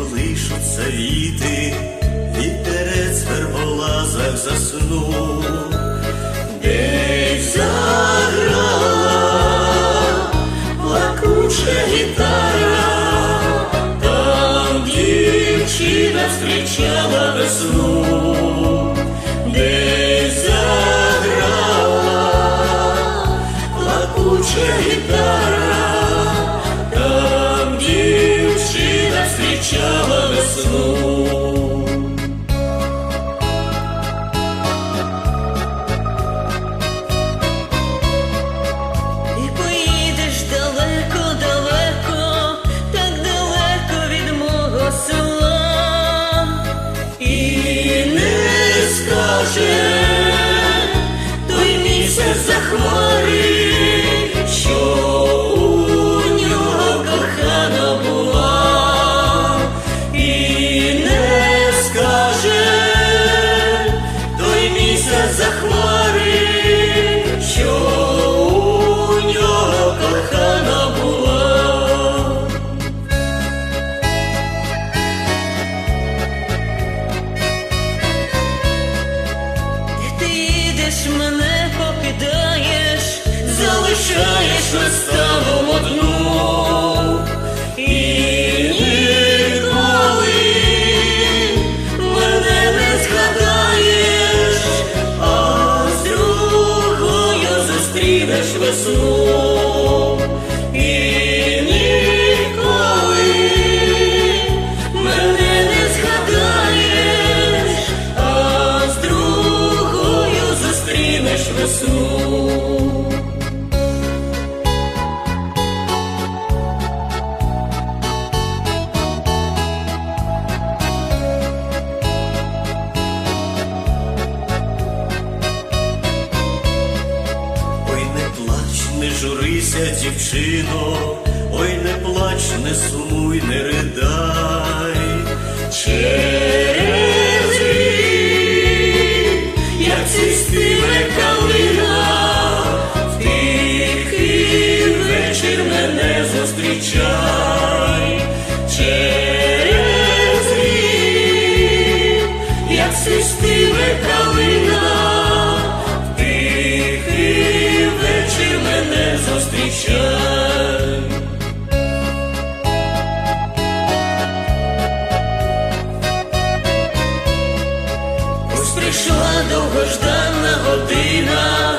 колишуться віти, вітерець верболазах заснув, десь заграла плакуча гітара, там дівчина встрічала весну. сонця захмари. do Ой, не плач, не журися, дівчино, ой, не плач, не сумуй, не ридай. Чи... зустрічай через рів, як свістиве калина, в тихий вечір мене зустрічай. Ось прийшла довгожданна година.